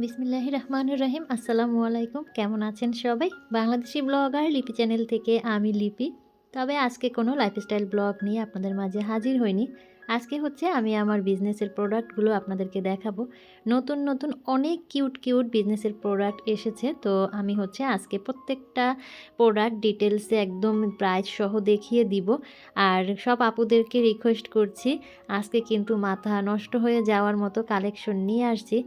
বিসমিল্লাহ রহমানুর রহিম আসসালামু আলাইকুম। কেমন আছেন সবাই? বাংলাদেশি ব্লগার লিপি চ্যানেল থেকে আমি লিপি। তবে আজকে কোনো লাইফস্টাইল ব্লগ নিয়ে আপনাদের মাঝে হাজির হইনি। আজকে হচ্ছে আমি আমার বিজনেসের প্রোডাক্টগুলো আপনাদেরকে দেখাবো। নতুন নতুন অনেক কিউট কিউট বিজনেসের প্রোডাক্ট এসেছে। তো আমি হচ্ছে আজকে প্রত্যেকটা প্রোডাক্ট ডিটেলসে একদম প্রাইস সহ দেখিয়ে দিব। আর সব আপুদেরকে রিকোয়েস্ট করছি। আজকে কিন্তু মাথা নষ্ট হয়ে যাওয়ার মতো কালেকশন নিয়ে আসছি।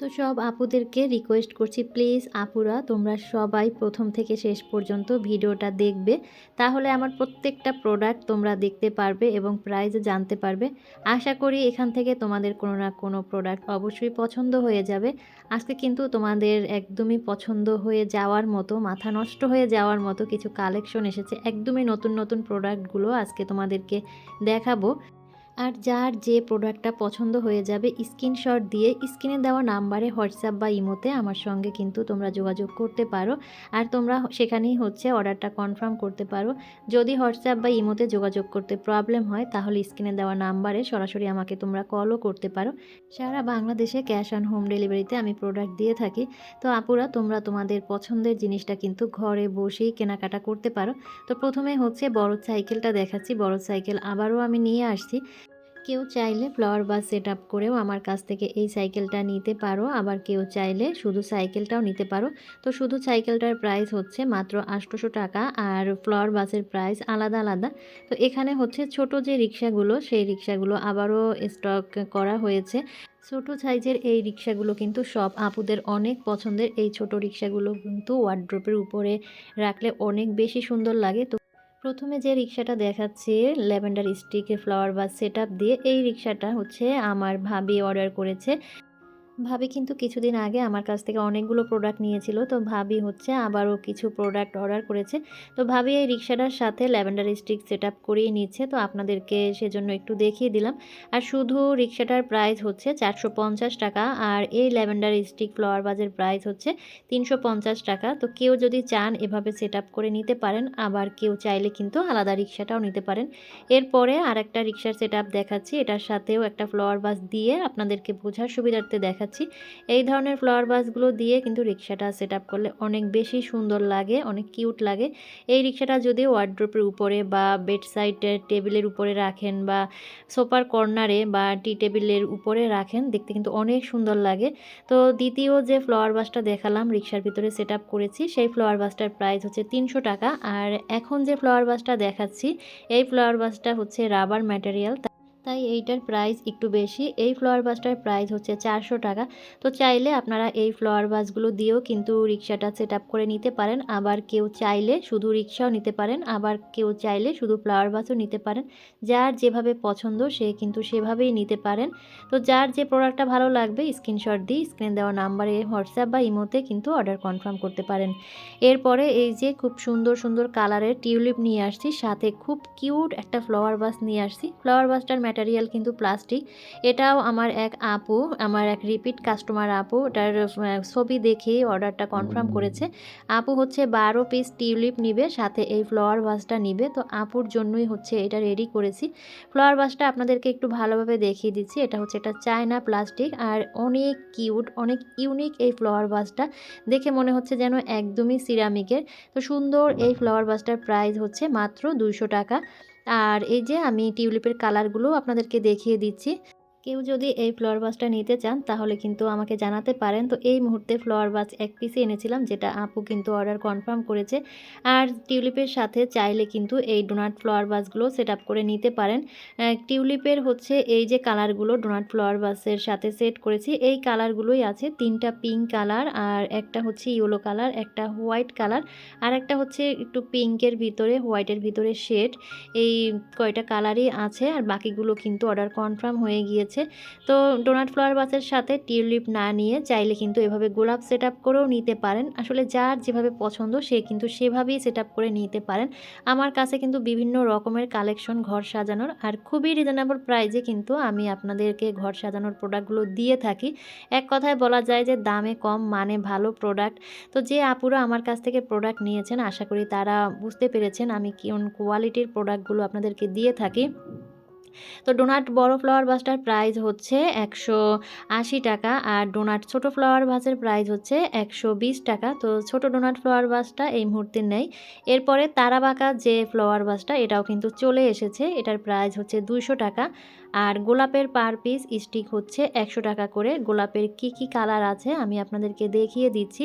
তো সব আপুদেরকে রিকোয়েস্ট করছি প্লিজ আপুরা তোমরা সবাই প্রথম থেকে শেষ পর্যন্ত ভিডিওটা দেখবে। তাহলে আমার প্রত্যেকটা প্রোডাক্ট তোমরা দেখতে পারবে এবং প্রাইস জানতে পারবে। আশা করি এখান থেকে তোমাদের কোনো না কোনো প্রোডাক্ট অবশ্যই পছন্দ হয়ে যাবে। আজকে কিন্তু তোমাদের একদমই পছন্দ হয়ে যাওয়ার মতো, মাথা নষ্ট হয়ে যাওয়ার মতো কিছু কালেকশন এসেছে। একদমই নতুন নতুন প্রোডাক্টগুলো আজকে তোমাদেরকে দেখাবো। আর যার যে প্রোডাক্টটা পছন্দ হয়ে যাবে স্ক্রিনশট দিয়ে স্ক্রিনে দেওয়া নাম্বারে হোয়াটসঅ্যাপ বা ইমোতে আমার সঙ্গে কিন্তু তোমরা যোগাযোগ করতে পারো। আর তোমরা সেখানেই হচ্ছে অর্ডারটা কনফার্ম করতে পারো। যদি হোয়াটসঅ্যাপ বা ইমোতে যোগাযোগ করতে প্রবলেম হয়, তাহলে স্ক্রিনে দেওয়া নাম্বারে সরাসরি আমাকে তোমরা কলও করতে পারো। সারা বাংলাদেশে ক্যাশ অন হোম ডেলিভারিতে আমি প্রোডাক্ট দিয়ে থাকি। তো আপুরা, তোমরা তোমাদের পছন্দের জিনিসটা কিন্তু ঘরে বসেই কেনাকাটা করতে পারো। তো প্রথমে হচ্ছে বড় সাইকেলটা দেখাচ্ছি। বড় সাইকেল আবারও আমি নিয়ে আসছি। কেউ চাইলে ফ্লাওয়ার বাস সেট আপ করেও আমার কাছ থেকে এই সাইকেলটা নিতে পারো। আবার কেউ চাইলে শুধু সাইকেলটাও নিতে পারো। তো শুধু সাইকেলটার প্রাইস হচ্ছে মাত্র আটশোশো টাকা আর ফ্লাওয়ার বাসের প্রাইস আলাদা আলাদা। তো এখানে হচ্ছে ছোট যে রিক্সাগুলো, সেই রিক্সাগুলো আবারও স্টক করা হয়েছে। ছোট সাইজের এই রিক্সাগুলো কিন্তু সব আপুদের অনেক পছন্দের। এই ছোট রিক্সাগুলো কিন্তু ওয়ার্ড্রপের উপরে রাখলে অনেক বেশি সুন্দর লাগে। তো প্রথমে যে রিক্সাটা দেখাচ্ছি, ল্যাভেন্ডার স্টিকে ফ্লাওয়ার বা সেট দিয়ে, এই রিক্সাটা হচ্ছে আমার ভাবি অর্ডার করেছে। ভাবি কিন্তু কিছুদিন আগে আমার কাছ থেকে অনেকগুলো প্রোডাক্ট নিয়েছিল। তো ভাবি হচ্ছে আবারও কিছু প্রোডাক্ট অর্ডার করেছে। তো ভাবি এই রিক্সাটার সাথে ল্যাভেন্ডার স্টিক সেট আপ করিয়ে নিচ্ছে। তো আপনাদেরকে সেজন্য একটু দেখিয়ে দিলাম। আর শুধু রিক্সাটার প্রাইস হচ্ছে চারশো পঞ্চাশ টাকা আর এই ল্যাভেন্ডার স্টিক ফ্লাওয়ার বাজের প্রাইস হচ্ছে তিনশো পঞ্চাশ টাকা। তো কেউ যদি চান এভাবে সেট আপ করে নিতে পারেন। আবার কেউ চাইলে কিন্তু আলাদা রিক্সাটাও নিতে পারেন। এরপরে আর একটা রিক্সার সেট আপ দেখাচ্ছি। এটার সাথেও একটা ফ্লাওয়ার বাস দিয়ে আপনাদেরকে বোঝার সুবিধার্থে দেখাচ্ছি। দেখাচ্ছি এই ধরনের ফ্লাওয়ার বাসগুলো দিয়ে কিন্তু রিক্সাটা সেট করলে অনেক বেশি সুন্দর লাগে, অনেক কিউট লাগে। এই রিক্সাটা যদি ওয়ার্ড্রোপের উপরে বা বেড টেবিলের উপরে রাখেন বা সোফার কর্নারে বা টি টেবিলের উপরে রাখেন, দেখতে কিন্তু অনেক সুন্দর লাগে। তো দ্বিতীয় যে ফ্লাওয়ার বাসটা দেখালাম, রিক্সার ভিতরে সেট করেছি, সেই ফ্লাওয়ার বাসটার প্রাইস হচ্ছে তিনশো টাকা। আর এখন যে ফ্লাওয়ার বাসটা দেখাচ্ছি, এই ফ্লাওয়ার বাসটা হচ্ছে রাবার ম্যাটেরিয়াল তাই এইটার প্রাইস একটু বেশি। এই ফ্লাওয়ার বাসটার প্রাইস হচ্ছে চারশো টাকা। তো চাইলে আপনারা এই ফ্লাওয়ার বাসগুলো দিয়েও কিন্তু রিক্সাটা সেট করে নিতে পারেন। আবার কেউ চাইলে শুধু রিক্সাও নিতে পারেন। আবার কেউ চাইলে শুধু ফ্লাওয়ার বাসও নিতে পারেন। যার যেভাবে পছন্দ সে কিন্তু সেভাবেই নিতে পারেন। তো যার যে প্রোডাক্টটা ভালো লাগবে স্ক্রিনশট দিয়ে স্ক্রিন দেওয়া নাম্বারে হোয়াটসঅ্যাপ বা ইমোতে কিন্তু অর্ডার কনফার্ম করতে পারেন। এরপরে এই যে খুব সুন্দর সুন্দর কালারের টিউলিপ নিয়ে আসছি। সাথে খুব কিউট একটা ফ্লাওয়ার বাস নিয়ে আসছি। ফ্লাওয়ার বাসটার ম্যাটেরিয়াল কিন্তু প্লাস্টিক এটাও আমার এক আপু আমার এক রিপিট কাস্টমার আপু ওটার ছবি দেখে অর্ডারটা কনফার্ম করেছে। আপু হচ্ছে বারো পিস টিউলিপ নিবে সাথে এই ফ্লাওয়ার ভাসটা নিবে। তো আপুর জন্যই হচ্ছে এটা রেডি করেছি। ফ্লাওয়ার ভাসটা আপনাদেরকে একটু ভালোভাবে দেখিয়ে দিচ্ছি। এটা হচ্ছে এটা চায়না প্লাস্টিক আর অনেক কিউট অনেক ইউনিক এই ফ্লাওয়ার ভাসটা দেখে মনে হচ্ছে যেন একদমই সিরামিকের তো সুন্দর এই ফ্লাওয়ার ভাসটার প্রাইস হচ্ছে মাত্র দুইশো টাকা। আর এই যে আমি টিউলিপের কালারগুলো আপনাদেরকে দেখিয়ে দিচ্ছি। কেউ যদি এই ফ্লাওয়ার বাসটা নিতে চান, তাহলে কিন্তু আমাকে জানাতে পারেন। তো এই মুহূর্তে ফ্লাওয়ার বাস এক পিসে এনেছিলাম, যেটা আপু কিন্তু অর্ডার কনফার্ম করেছে। আর টিউলিপের সাথে চাইলে কিন্তু এই ডোনাট ফ্লাওয়ার বাসগুলো সেট আপ করে নিতে পারেন। টিউলিপের হচ্ছে এই যে কালারগুলো ডোনাট ফ্লাওয়ার বাসের সাথে সেট করেছি, এই কালারগুলোই আছে। তিনটা পিঙ্ক কালার আর একটা হচ্ছে ইয়েলো কালার একটা হোয়াইট কালার আর একটা হচ্ছে একটু পিঙ্কের ভিতরে হোয়াইটের ভিতরে শেড এই কয়টা কালারই আছে, আর বাকিগুলো কিন্তু অর্ডার কনফার্ম হয়ে গিয়েছে। রয়েছে তো ডোনাট ফ্লাওয়ার বাসের সাথে টিউলিপ না নিয়ে চাইলে কিন্তু এভাবে গোলাপ সেট আপ করেও নিতে পারেন। আসলে যার যেভাবে পছন্দ সে কিন্তু সেভাবেই সেট করে নিতে পারেন। আমার কাছে কিন্তু বিভিন্ন রকমের কালেকশন ঘর সাজানোর আর খুবই রিজনেবল প্রাইজে কিন্তু আমি আপনাদেরকে ঘর সাজানোর প্রোডাক্টগুলো দিয়ে থাকি। এক কথায় বলা যায় যে দামে কম মানে ভালো প্রোডাক্ট তো যে আপুরা আমার কাছ থেকে প্রোডাক্ট নিয়েছেন, আশা করি তারা বুঝতে পেরেছেন আমি কোন কোয়ালিটির প্রোডাক্টগুলো আপনাদেরকে দিয়ে থাকি। তো ডোনাট বড় ফ্লাওয়ার ভাসটার প্রাইস হচ্ছে একশো আশি টাকা আর ডোনাট ছোট ফ্লাওয়ার ভাসের প্রাইস হচ্ছে একশো বিশ টাকা। তো ছোট ডোনাট ফ্লাওয়ার ভাসটা এই মুহূর্তে নেই। এরপরে তারাবাঁকা যে ফ্লাওয়ার ভাসটা এটাও কিন্তু চলে এসেছে। এটার প্রাইস হচ্ছে দুইশো টাকা আর গোলাপের পার পিস স্টিক হচ্ছে একশো টাকা করে। গোলাপের কি কি কালার আছে আমি আপনাদেরকে দেখিয়ে দিচ্ছি।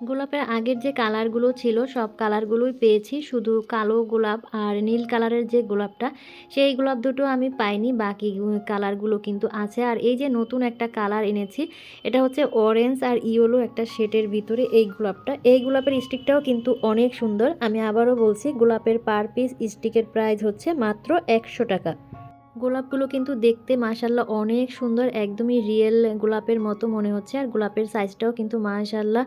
গোলাপের আগের যে কালারগুলো ছিল, সব কালারগুলোই পেয়েছি। শুধু কালো গোলাপ আর নীল কালারের যে গোলাপটা, সেই গোলাপ দুটো আমি পাইনি। বাকি কালারগুলো কিন্তু আছে। আর এই যে নতুন একটা কালার এনেছি, এটা হচ্ছে অরেঞ্জ আর ইয়েলো একটা শেটের ভিতরে এই গোলাপটা। এই গোলাপের স্টিকটাও কিন্তু অনেক সুন্দর। আমি আবারও বলছি, গোলাপের পার পিস স্টিকের প্রাইস হচ্ছে মাত্র একশো টাকা। গোলাপগুলো কিন্তু দেখতে মাশাল্লাহ অনেক সুন্দর, একদমই রিয়েল গোলাপের মতো মনে হচ্ছে। আর গোলাপের সাইজটাও কিন্তু মাশাল্লাহ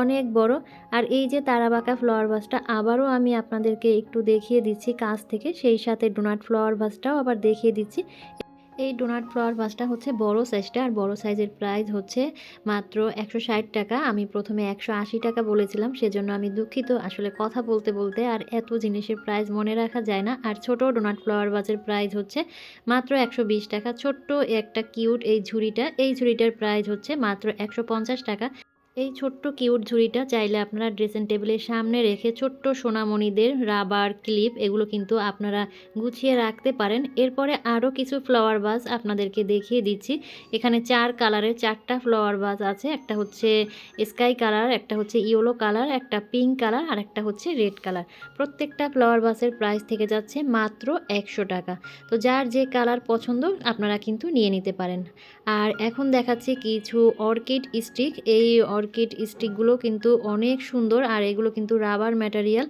অনেক বড়। আর এই যে তারাবাঁকা ফ্লাওয়ার ভাসটা আবারও আমি আপনাদেরকে একটু দেখিয়ে দিচ্ছি কাছ থেকে। সেই সাথে ডোনাট ফ্লাওয়ার ভাসটাও আবার দেখিয়ে দিচ্ছি। এই ডোনাট ফ্লাওয়ার ভাসটা হচ্ছে বড় সাইজটা আর বড় সাইজের প্রাইস হচ্ছে মাত্র একশো ষাট টাকা। আমি প্রথমে একশো আশি টাকা বলেছিলাম, সেজন্য আমি দুঃখিত। আসলে কথা বলতে বলতে আর এত জিনিসের প্রাইস মনে রাখা যায় না। আর ছোট ডোনাট ফ্লাওয়ার ভাসের প্রাইস হচ্ছে মাত্র একশো বিশ টাকা। ছোট্ট একটা কিউট এই ঝুড়িটা, এই ঝুড়িটার প্রাইস হচ্ছে মাত্র একশো পঞ্চাশ টাকা। এই ছোট্ট কিউট ঝুড়িটা চাইলে আপনারা ড্রেসিং টেবিলের সামনে রেখে ছোট্ট সোনামণিদের রাবার, ক্লিপ এগুলো কিন্তু আপনারা গুছিয়ে রাখতে পারেন। এরপরে আরও কিছু ফ্লাওয়ার বাস আপনাদেরকে দেখিয়ে দিচ্ছি। এখানে চার কালারের চারটা ফ্লাওয়ার বাস আছে। একটা হচ্ছে স্কাই কালার একটা হচ্ছে ইয়েলো কালার একটা পিঙ্ক কালার আর একটা হচ্ছে রেড কালার প্রত্যেকটা ফ্লাওয়ার বাসের প্রাইস থেকে যাচ্ছে মাত্র একশো টাকা। তো যার যে কালার পছন্দ, আপনারা কিন্তু নিয়ে নিতে পারেন। আর এখন দেখাচ্ছি কিছু অর্কিড স্টিক এই অর্কিড স্টিকগুলো কিন্তু অনেক সুন্দর, আর এগুলো কিন্তু রাবার ম্যাটেরিয়াল।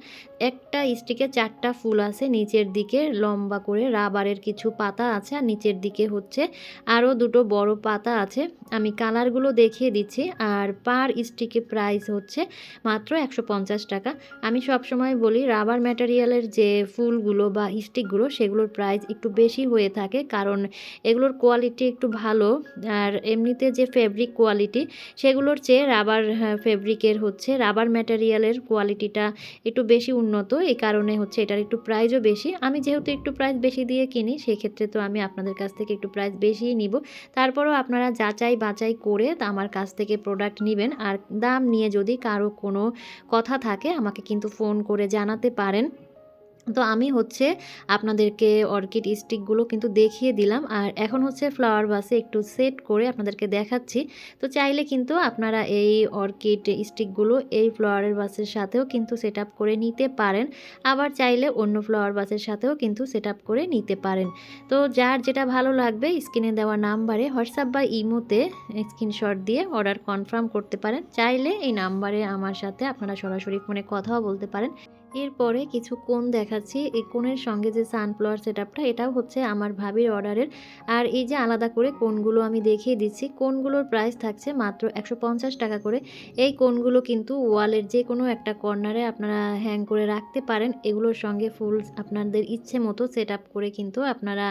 একটা স্টিকে চারটা ফুল আছে, নিচের দিকে লম্বা করে রাবারের কিছু পাতা আছে আর নিচের দিকে হচ্ছে আরও দুটো বড় পাতা আছে। আমি কালারগুলো দেখিয়ে দিচ্ছি, আর পার স্টিকে প্রাইস হচ্ছে মাত্র একশো পঞ্চাশ টাকা। আমি সবসময় বলি, রাবার ম্যাটেরিয়ালের যে ফুলগুলো বা স্টিকগুলো, সেগুলোর প্রাইস একটু বেশি হয়ে থাকে, কারণ এগুলোর কোয়ালিটি একটু ভালো, আর এমনিতে যে ফেব্রিক কোয়ালিটি, সেগুলোর চেয়ে রাবার ফেব্রিকের হচ্ছে। রাবার ম্যাটেরিয়ালের কোয়ালিটিটা একটু বেশি উন্নত এই কারণে হচ্ছে এটার একটু প্রাইসও বেশি। আমি যেহেতু একটু প্রাইস বেশি দিয়ে কিনি, সেক্ষেত্রে তো আমি আপনাদের কাছ থেকে একটু প্রাইস বেশিই নিব। তারপরেও আপনারা যাচাই বাছাই করে আমার কাছ থেকে প্রোডাক্ট নেবেন। আর দাম নিয়ে যদি কারও কোনো কথা থাকে, আমাকে কিন্তু ফোন করে জানাতে পারেন। তো আমি হচ্ছে আপনাদেরকে অর্কিড স্টিকগুলো কিন্তু দেখিয়ে দিলাম। আর এখন হচ্ছে ফ্লাওয়ার বাসে একটু সেট করে আপনাদেরকে দেখাচ্ছি। তো চাইলে কিন্তু আপনারা এই অর্কিড স্টিকগুলো এই ফ্লাওয়ারের বাসের সাথেও কিন্তু সেট করে নিতে পারেন। আবার চাইলে অন্য ফ্লাওয়ার বাসের সাথেও কিন্তু সেট করে নিতে পারেন। তো যার যেটা ভালো লাগবে, স্ক্রিনে দেওয়া নাম্বারে হোয়াটসঅ্যাপ বা ইমোতে স্ক্রিনশট দিয়ে অর্ডার কনফার্ম করতে পারেন। চাইলে এই নাম্বারে আমার সাথে আপনারা সরাসরি ফোনে কথাও বলতে পারেন। এরপরে কিছু কোন দেখাচ্ছি। এই কোণের সঙ্গে যে সানফ্লাওয়ার সেট আপটা এটাও হচ্ছে আমার ভাবির অর্ডারের। আর এই যে আলাদা করে কোনগুলো আমি দেখিয়ে দিচ্ছি কোনগুলোর প্রাইস থাকছে মাত্র একশো পঞ্চাশ টাকা করে। এই কোনগুলো কিন্তু ওয়ালের যে কোনো একটা কর্নারে আপনারা হ্যাং করে রাখতে পারেন। এগুলোর সঙ্গে ফুল আপনাদের ইচ্ছে মতো সেট আপ করে কিন্তু আপনারা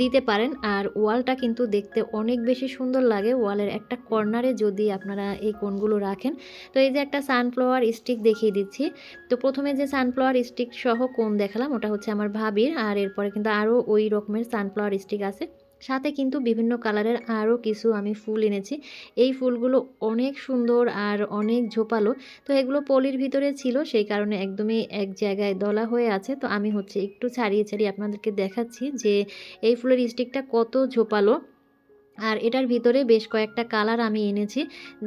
দিতে পারেন। আর ওয়ালটা কিন্তু দেখতে অনেক বেশি সুন্দর লাগে। ওয়ালের একটা কর্নারে যদি আপনারা এই কোনগুলো রাখেন। তো এই যে একটা সানফ্লাওয়ার স্টিক দেখিয়ে দিচ্ছি। তো প্রথমে যে সানফ্লাওয়ার স্টিক সহ কোন দেখালাম, ওটা হচ্ছে আমার ভাবির, আর এরপরে কিন্তু আরও ওই রকমের সানফ্লাওয়ার স্টিক আছে। সাথে কিন্তু বিভিন্ন কালারের আরও কিছু আমি ফুল এনেছি। এই ফুলগুলো অনেক সুন্দর আর অনেক ঝোপালো। তো এগুলো পলির ভিতরে ছিল, সেই কারণে একদমই এক জায়গায় দলা হয়ে আছে। তো আমি হচ্ছে একটু ছাড়িয়ে ছাড়িয়ে আপনাদেরকে দেখাচ্ছি যে এই ফুলের স্টিকটা কত ঝোপালো। আর এটার ভিতরে বেশ কয়েকটা কালার আমি এনেছি।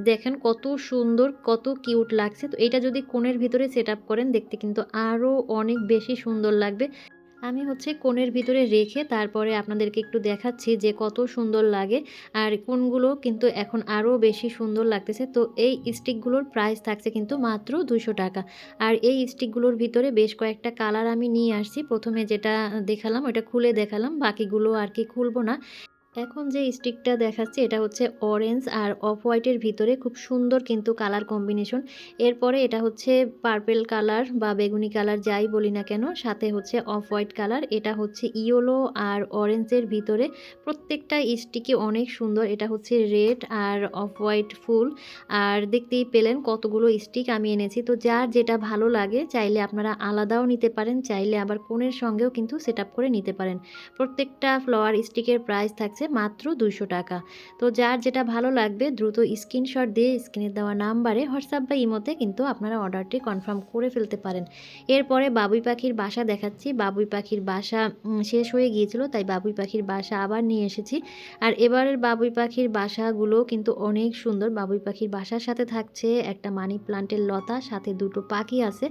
দেখেন কত সুন্দর, কত কিউট লাগছে। তো এটা যদি কোণের ভিতরে সেট করেন, দেখতে কিন্তু আরও অনেক বেশি সুন্দর লাগবে। আমি হচ্ছে কোণের ভিতরে রেখে তারপরে আপনাদেরকে একটু দেখাচ্ছি যে কত সুন্দর লাগে। আর কোনগুলো কিন্তু এখন আরও বেশি সুন্দর লাগতেছে। তো এই স্টিকগুলোর প্রাইস থাকছে কিন্তু মাত্র দুশো টাকা। আর এই স্টিকগুলোর ভিতরে বেশ কয়েকটা কালার আমি নিয়ে আসছি। প্রথমে যেটা দেখালাম, ওটা খুলে দেখালাম। বাকিগুলো আর কি খুলবো না। এখন যে স্টিকটা দেখাচ্ছি, এটা হচ্ছে অরেঞ্জ আর অফ হোয়াইটের ভিতরে খুব সুন্দর কিন্তু কালার কম্বিনেশন এরপরে এটা হচ্ছে পার্পেল কালার বা বেগুনি কালার যাই বলি না কেন, সাথে হচ্ছে অফ হোয়াইট কালার এটা হচ্ছে ইয়েলো আর অরেঞ্জের ভিতরে। প্রত্যেকটা স্টিকই অনেক সুন্দর, এটা হচ্ছে রেড আর অফ হোয়াইট ফুল। আর দেখতেই পেলেন কতগুলো স্টিক আমি এনেছি। তো যার যেটা ভালো লাগে, চাইলে আপনারা আলাদাও নিতে পারেন, চাইলে আবার কোণের সঙ্গেও কিন্তু সেট করে নিতে পারেন। প্রত্যেকটা ফ্লাওয়ার স্টিকের প্রাইস থাকছে মাত্র দুশো টাকা। তো যার যেটা ভালো লাগবে, দ্রুত স্ক্রিনশট দিয়ে স্ক্রিনে দেওয়া নাম্বারে হোয়াটসঅ্যাপ বা ইমোতে কিন্তু আপনারা অর্ডারটি কনফার্ম করে ফেলতে পারেন। এরপরে বাবুই পাখির বাসা দেখাচ্ছি। বাবুই পাখির বাসা শেষ হয়ে গিয়েছিল, তাই বাবুই পাখির বাসা আবার নিয়ে এসেছি। আর এবারের বাবুই পাখির বাসাগুলো কিন্তু অনেক সুন্দর। বাবুই পাখির বাসার সাথে থাকছে একটা মানি প্লান্টের লতা, সাথে দুটো পাখি আছে।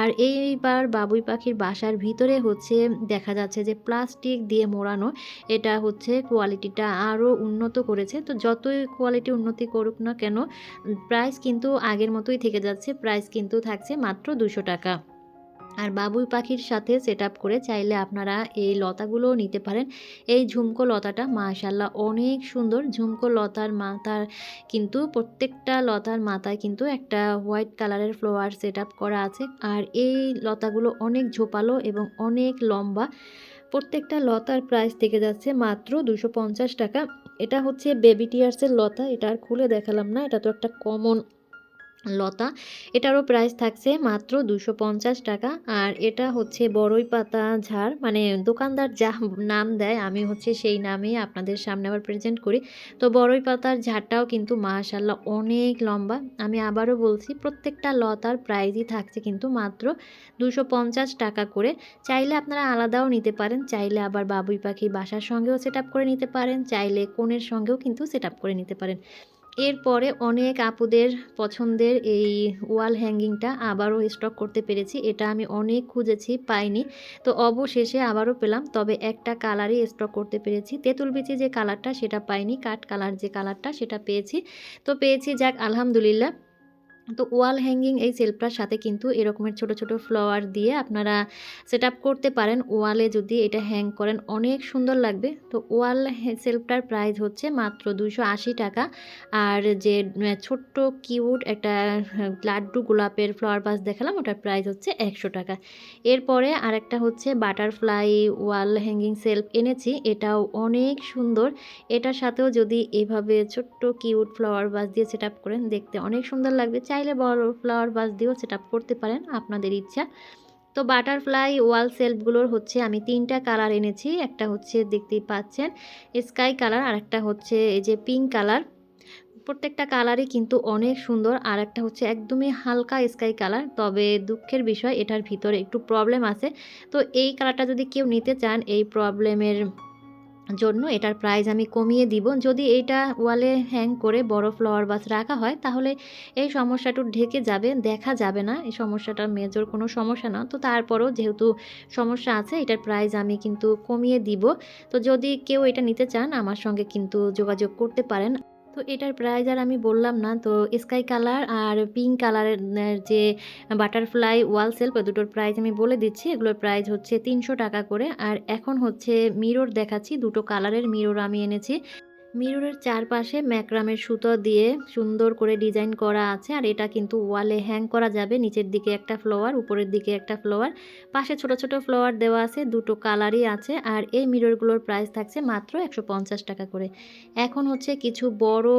আর এইবার বাবুই পাখির বাসার ভিতরে হচ্ছে দেখা যাচ্ছে যে প্লাস্টিক দিয়ে মোড়ানো, এটা হচ্ছে কোয়ালিটিটা আরও উন্নত করেছে। তো যতই কোয়ালিটি উন্নতি করুক না কেন প্রাইস কিন্তু আগের মতোই থেকে যাচ্ছে প্রাইস কিন্তু থাকছে মাত্র দুশো টাকা। আর বাবুই পাখির সাথে সেট করে চাইলে আপনারা এই লতাগুলোও নিতে পারেন। এই ঝুমকো লতাটা মাশাল্লাহ অনেক সুন্দর। ঝুমকো লতার মাথার কিন্তু প্রত্যেকটা লতার মাথায় কিন্তু একটা হোয়াইট কালারের ফ্লোয়ার সেট করা আছে। আর এই লতাগুলো অনেক ঝোপালো এবং অনেক লম্বা। প্রত্যেকটা লতার প্রাইস থেকে যাচ্ছে মাত্র দুশো টাকা। এটা হচ্ছে বেবি টিয়ার্সের লতা, এটা আর খুলে দেখালাম না, এটা তো একটা কমন লতা, এটারও প্রাইস থাকছে মাত্র দুশো পঞ্চাশ টাকা। আর এটা হচ্ছে বড়ই পাতা ঝাড় মানে দোকানদার যা নাম দেয়, আমি হচ্ছে সেই নামেই আপনাদের সামনে আবার প্রেজেন্ট করি। তো বড়ই পাতার ঝাড়টাও কিন্তু মাশাল্লাহ অনেক লম্বা। আমি আবারও বলছি, প্রত্যেকটা লতার প্রাইজই থাকছে কিন্তু মাত্র দুশো পঞ্চাশ টাকা করে। চাইলে আপনারা আলাদাও নিতে পারেন, চাইলে আবার বাবুই পাখি বাসার সঙ্গেও সেট করে নিতে পারেন, চাইলে কোণের সঙ্গেও কিন্তু সেট করে নিতে পারেন। এরপরে অনেক আপুদের পছন্দের এই ওয়াল হ্যাঙ্গিংটা আবারও স্টক করতে পেরেছি। এটা আমি অনেক খুঁজেছি, পাইনি। তো অবশেষে আবারও পেলাম, তবে একটা কালারই স্টক করতে পেরেছি। তেঁতুল বিচি যে কালারটা সেটা পাইনি। কাঠ কালার যে কালারটা সেটা পেয়েছি। তো পেয়েছি, যাক, আলহামদুলিল্লাহ। তো ওয়াল হ্যাঙ্গিং এই সেলফটার সাথে কিন্তু এরকমের ছোট ছোট ফ্লাওয়ার দিয়ে আপনারা সেট করতে পারেন। ওয়ালে যদি এটা হ্যাং করেন অনেক সুন্দর লাগবে। তো ওয়াল সেলফটার প্রাইস হচ্ছে মাত্র দুশো টাকা। আর যে ছোট্ট কিউট একটা হ্যাঁ, লাড্ডু গোলাপের ফ্লাওয়ার বাস দেখালাম ওটার প্রাইস হচ্ছে একশো টাকা। এরপরে আরেকটা হচ্ছে বাটারফ্লাই ওয়াল হ্যাঙ্গিং সেলফ এনেছি এটাও অনেক সুন্দর। এটার সাথেও যদি এভাবে ছোট্ট কিউট ফ্লাওয়ার বাস দিয়ে সেট করেন দেখতে অনেক সুন্দর লাগবে। চাইলে বড় ফ্লাওয়ার বাস দিয়েও সেট করতে পারেন আপনাদের ইচ্ছা। তো বাটারফ্লাই ওয়াল সেলফগুলোর হচ্ছে আমি তিনটা কালার এনেছি। একটা হচ্ছে দেখতেই পাচ্ছেন স্কাই কালার আর একটা হচ্ছে এই যে পিঙ্ক কালার। প্রত্যেকটা কালারই কিন্তু অনেক সুন্দর আর একটা হচ্ছে একদমই হালকা স্কাই কালার। তবে দুঃখের বিষয় এটার ভিতরে একটু প্রবলেম আছে। তো এই কালারটা যদি কেউ নিতে চান, এই প্রবলেমের জন্য এটার প্রাইস আমি কমিয়ে দিব। যদি এইটা ওয়ালে হ্যাং করে বড় ফ্লাওয়ার বাস রাখা হয়, তাহলে এই সমস্যাটা ঢেকে যাবে, দেখা যাবে না। এই সমস্যাটা মেজর কোনো সমস্যা না। তো তারপরও যেহেতু সমস্যা আছে, এটার প্রাইস আমি কিন্তু কমিয়ে দিব। তো যদি কেউ এটা নিতে চান, আমার সঙ্গে কিন্তু যোগাযোগ করতে পারেন। তো এটার প্রাইস আর আমি বললাম না। তো স্কাই কালার আর পিঙ্ক কালারের যে বাটারফ্লাই ওয়াল সেলফ দুটোর প্রাইস আমি বলে দিচ্ছি। এগুলোর প্রাইস হচ্ছে তিনশো টাকা করে। আর এখন হচ্ছে মিরর দেখাচ্ছি। দুটো কালারের মিরর আমি এনেছি। মিররের চারপাশে ম্যাক্রামের সুতো দিয়ে সুন্দর করে ডিজাইন করা আছে, আর এটা কিন্তু ওয়ালে হ্যাং করা যাবে। নিচের দিকে একটা ফ্লোয়ার উপরের দিকে একটা ফ্লোয়ার পাশে ছোট ছোট ফ্লোয়ার দেওয়া আছে, দুটো কালারই আছে, আর এই মিররগুলোর প্রাইস থাকছে মাত্র একশো পঞ্চাশ টাকা করে। এখন হচ্ছে কিছু বড়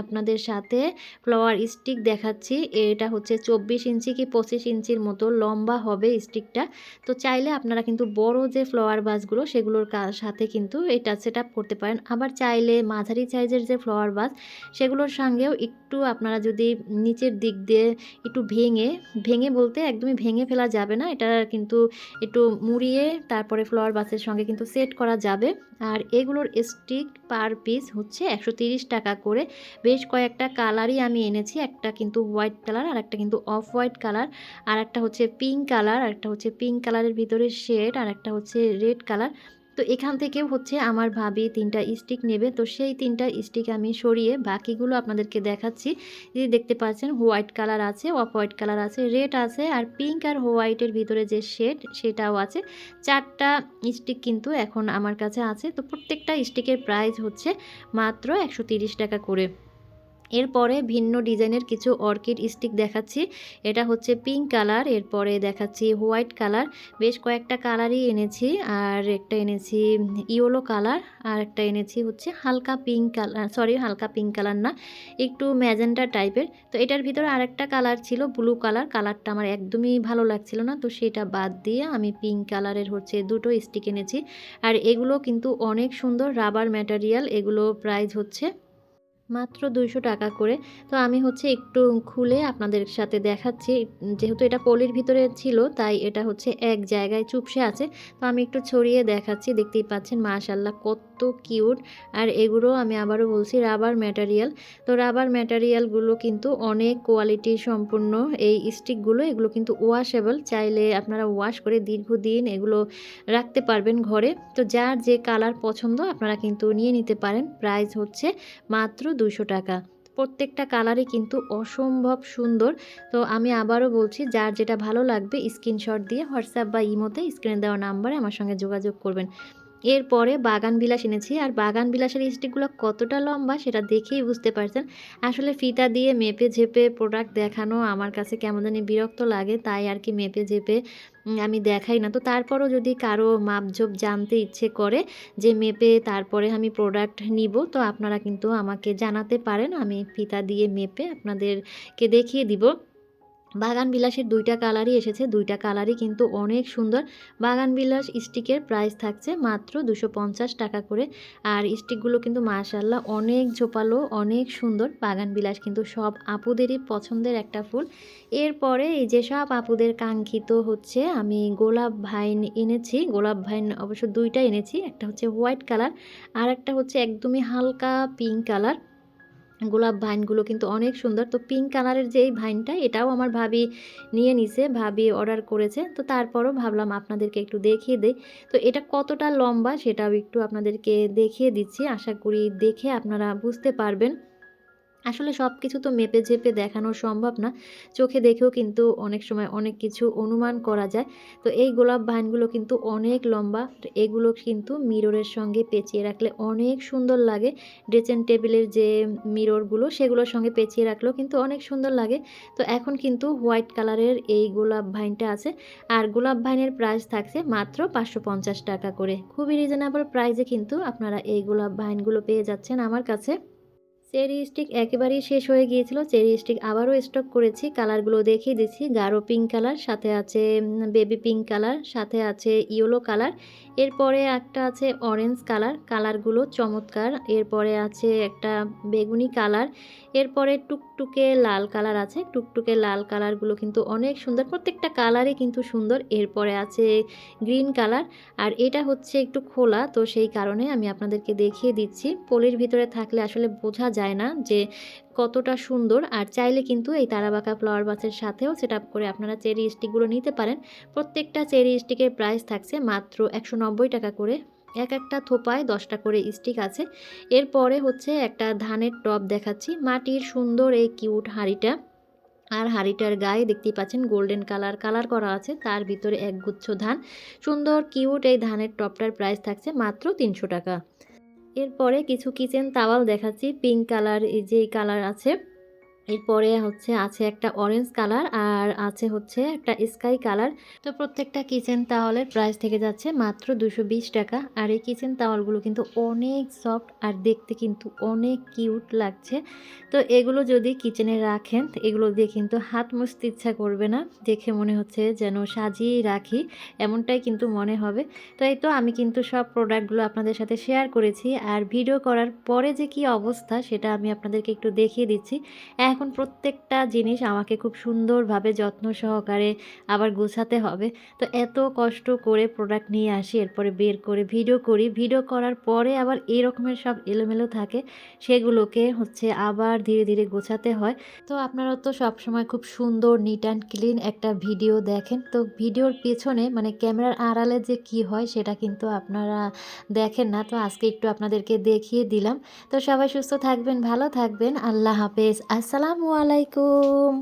আপনাদের সাথে ফ্লোয়ার স্টিক দেখাচ্ছি। এটা হচ্ছে চব্বিশ ইঞ্চি কি পঁচিশ ইঞ্চির মতো লম্বা হবে স্টিকটা তো চাইলে আপনারা কিন্তু বড় যে ফ্লোয়ার বাসগুলো সেগুলোর সাথে কিন্তু এটা সেট করতে পারেন। আবার চাইলে মাঝারি সাইজের যে ফ্লাওয়ার বাস সেগুলোর সঙ্গেও একটু আপনারা যদি নিচের দিক দিয়ে একটু ভেঙে ভেঙে বলতে একদমই ভেঙে ফেলা যাবে না, এটা কিন্তু একটু মুড়িয়ে তারপরে ফ্লাওয়ার বাসের সঙ্গে কিন্তু সেট করা যাবে। আর এগুলোর স্টিক পার পিস হচ্ছে একশো টাকা করে। বেশ কয়েকটা কালারই আমি এনেছি, একটা কিন্তু হোয়াইট কালার আর একটা কিন্তু অফ হোয়াইট কালার আর একটা হচ্ছে পিঙ্ক কালার আর একটা হচ্ছে পিঙ্ক কালারের ভিতরে শেড আর একটা হচ্ছে রেড কালার তো এখান থেকেও হচ্ছে আমার ভাবি তিনটা স্টিক নেবে। তো সেই তিনটা স্টিক আমি সরিয়ে বাকিগুলো আপনাদেরকে দেখাচ্ছি। যে দেখতে পাচ্ছেন হোয়াইট কালার আছে অফ হোয়াইট কালার আছে রেড আছে আর পিঙ্ক আর হোয়াইটের ভিতরে যে শেড সেটাও আছে। চারটা স্টিক কিন্তু এখন আমার কাছে আছে। তো প্রত্যেকটা স্টিকের প্রাইস হচ্ছে মাত্র একশো টাকা করে। এরপরে ভিন্ন ডিজাইনের কিছু অর্কিড স্টিক দেখাচ্ছি। এটা হচ্ছে পিঙ্ক কালার, এরপরে দেখাচ্ছি হোয়াইট কালার। বেশ কয়েকটা কালারই এনেছি, আর একটা এনেছি ইয়েলো কালার, আর একটা এনেছি হচ্ছে হালকা পিঙ্ক কালার, সরি হালকা পিঙ্ক কালার না, একটু ম্যাজেন্টা টাইপের। তো এটার ভিতরে আরেকটা কালার ছিল, ব্লু কালার। কালারটা আমার একদমই ভালো লাগছিল না, তো সেটা বাদ দিয়ে আমি পিঙ্ক কালারের হচ্ছে দুটো স্টিক এনেছি। আর এগুলো কিন্তু অনেক সুন্দর রাবার ম্যাটেরিয়াল, এগুলো প্রাইস হচ্ছে মাত্র দুইশো টাকা করে। তো আমি হচ্ছে একটু খুলে আপনাদের সাথে দেখাচ্ছি। যেহেতু এটা পলির ভিতরে ছিল, তাই এটা হচ্ছে এক জায়গায় চুপসে আছে। তো আমি একটু ছড়িয়ে দেখাচ্ছি। দেখতেই পাচ্ছেন মাশাল্লাহ কত কিউট। আর এগুলো আমি আবারও বলছি রাবার ম্যাটেরিয়াল তো রাবার ম্যাটেরিয়ালগুলো কিন্তু অনেক কোয়ালিটি সম্পূর্ণ। এই স্টিকগুলো এগুলো কিন্তু ওয়াশেবল চাইলে আপনারা ওয়াশ করে দীর্ঘদিন এগুলো রাখতে পারবেন ঘরে। তো যার যে কালার পছন্দ, আপনারা কিন্তু নিয়ে নিতে পারেন। প্রাইস হচ্ছে মাত্র দুশো টাকা। প্রত্যেকটা কালারই কিন্তু অসম্ভব সুন্দর। তো আমি আবারও বলছি, যার যেটা ভালো লাগবে স্ক্রিনশট দিয়ে হোয়াটসঅ্যাপ বা ইমোতে স্ক্রিনে দেওয়া নাম্বারে আমার সঙ্গে যোগাযোগ করবেন। এরপরে বাগান বিলাস এনেছি। আর বাগান বিলাসের স্টিকগুলো কতটা লম্বা সেটা দেখেই বুঝতে পারছেন। আসলে ফিতা দিয়ে মেপে ঝেপে প্রোডাক্ট দেখানো আমার কাছে কেমন জানি বিরক্ত লাগে, তাই আর কি মেপে ঝেপে আমি দেখাই না। তো তারপরও যদি কারও মাপঝোপ জানতে ইচ্ছে করে যে মেপে তারপরে আমি প্রোডাক্ট নিব, তো আপনারা কিন্তু আমাকে জানাতে পারেন। আমি ফিতা দিয়ে মেপে আপনাদেরকে দেখিয়ে দিব। বাগান বিলাসের দুইটা কালারই এসেছে, দুইটা কালারই কিন্তু অনেক সুন্দর। বাগান বিলাস স্টিকের প্রাইস থাকছে মাত্র দুশো টাকা করে। আর স্টিকগুলো কিন্তু মাশাল্লাহ অনেক ঝোপালো, অনেক সুন্দর। বাগান বিলাস কিন্তু সব আপুদেরই পছন্দের একটা ফুল। এরপরে এই যে সব আপুদের কাঙ্ক্ষিত হচ্ছে, আমি গোলাপ ভাইন এনেছি। গোলাপ ভাইন অবশ্য দুইটা এনেছি, একটা হচ্ছে হোয়াইট কালার আর একটা হচ্ছে একদমই হালকা পিঙ্ক কালার। গোলাপ ভাইনগুলো কিন্তু অনেক সুন্দর। তো পিঙ্ক কালারের যেই ভাইনটা, এটাও আমার ভাবি নিয়ে নিছে, ভাবি অর্ডার করেছে। তো তারপরও ভাবলাম আপনাদেরকে একটু দেখিয়ে দেই। তো এটা কতটা লম্বা সেটাও একটু আপনাদেরকে দেখিয়ে দিচ্ছি। আশা করি দেখে আপনারা বুঝতে পারবেন। আসলে সব কিছু তো মেপে ঝেপে দেখানো সম্ভব না। চোখে দেখেও কিন্তু অনেক সময় অনেক কিছু অনুমান করা যায়। তো এই গোলাপ ভাইনগুলো কিন্তু অনেক লম্বা এগুলো কিন্তু মিররের সঙ্গে পেঁচিয়ে রাখলে অনেক সুন্দর লাগে। ড্রেসিং টেবিলের যে মিররগুলো, সেগুলোর সঙ্গে পেঁচিয়ে রাখলেও কিন্তু অনেক সুন্দর লাগে। তো এখন কিন্তু হোয়াইট কালারের এই গোলাপ ভাইনটা আছে। আর গোলাপ ভাইনের প্রাইস থাকছে মাত্র পাঁচশো পঞ্চাশ টাকা করে। খুবই রিজনেবল প্রাইসে কিন্তু আপনারা এই গোলাপ ভাইনগুলো পেয়ে যাচ্ছেন আমার কাছে। চেরি স্টিক একেবারেই শেষ হয়ে গিয়েছিল। চেরি স্টিক আবারও স্টক করেছি। কালারগুলো দেখিয়ে দিচ্ছি। গাঢ় পিঙ্ক কালার সাথে আছে বেবি পিঙ্ক কালার সাথে আছে ইয়েলো কালার এরপরে একটা আছে অরেঞ্জ কালার কালারগুলো চমৎকার। এরপরে আছে একটা বেগুনি কালার এরপরে টুকটুকে লাল কালার আছে। টুকটুকে লাল কালারগুলো কিন্তু অনেক সুন্দর। প্রত্যেকটা কালারই কিন্তু সুন্দর। এরপরে আছে গ্রিন কালার আর এটা হচ্ছে একটু খোলা, তো সেই কারণে আমি আপনাদেরকে দেখিয়ে দিচ্ছি। পলির ভিতরে থাকলে আসলে বোঝা যায় না যে কতটা সুন্দর। আর চাইলে কিন্তু এই তারাবাঁকা ফ্লাওয়ার বাসের সাথেও সেট করে আপনারা চেরি স্টিকগুলো নিতে পারেন। প্রত্যেকটা চেরি স্টিকের প্রাইস থাকছে মাত্র একশো নব্বই টাকা করে। এক একটা থোপায় দশটা করে স্টিক আছে। এরপরে হচ্ছে একটা ধানের টপ দেখাচ্ছি। মাটির সুন্দর এই কিউট হাঁড়িটা। আর হাঁড়িটার গায়ে দেখতেই পাচ্ছেন গোল্ডেন কালার কালার করা আছে। তার ভিতরে এক গুচ্ছ ধান। সুন্দর কিউট এই ধানের টপটার প্রাইস থাকছে মাত্র তিনশো টাকা। এরপরে কিছু কিচেন তাওয়াল দেখাচ্ছি পিঙ্ক কালার এই যে কালার আছে। এরপরে হচ্ছে আছে একটা অরেঞ্জ কালার আর আছে হচ্ছে একটা স্কাই কালার তো প্রত্যেকটা কিচেন তাওয়ালের প্রাইস থেকে যাচ্ছে মাত্র দুশো টাকা। আর এই কিচেন তাওয়ালগুলো কিন্তু অনেক সফট আর দেখতে কিন্তু অনেক কিউট লাগছে। তো এগুলো যদি কিচেনে রাখেন, এগুলো দিয়ে কিন্তু হাত মুছতে ইচ্ছা করবে না। দেখে মনে হচ্ছে যেন সাজিয়ে রাখি, এমনটাই কিন্তু মনে হবে। তো এই তো আমি কিন্তু সব প্রোডাক্টগুলো আপনাদের সাথে শেয়ার করেছি। আর ভিডিও করার পরে যে কি অবস্থা, সেটা আমি আপনাদেরকে একটু দেখিয়ে দিচ্ছি। এখন প্রত্যেকটা জিনিস আমাকে খুব সুন্দরভাবে যত্ন সহকারে আবার গোছাতে হবে। তো এত কষ্ট করে প্রোডাক্ট নিয়ে আসি, এরপরে বের করে ভিডিও করি। ভিডিও করার পরে আবার এরকমের সব এলোমেলো থাকে, সেগুলোকে হচ্ছে আবার ধীরে ধীরে গোছাতে হয়। তো আপনারা তো সবসময় খুব সুন্দর নিট অ্যান্ড ক্লিন একটা ভিডিও দেখেন। তো ভিডিওর পেছনে মানে ক্যামেরার আড়ালে যে কি হয় সেটা কিন্তু আপনারা দেখেন না। তো আজকে একটু আপনাদেরকে দেখিয়ে দিলাম। তো সবাই সুস্থ থাকবেন, ভালো থাকবেন। আল্লাহ হাফেজ। আসসালামু আলাইকুম।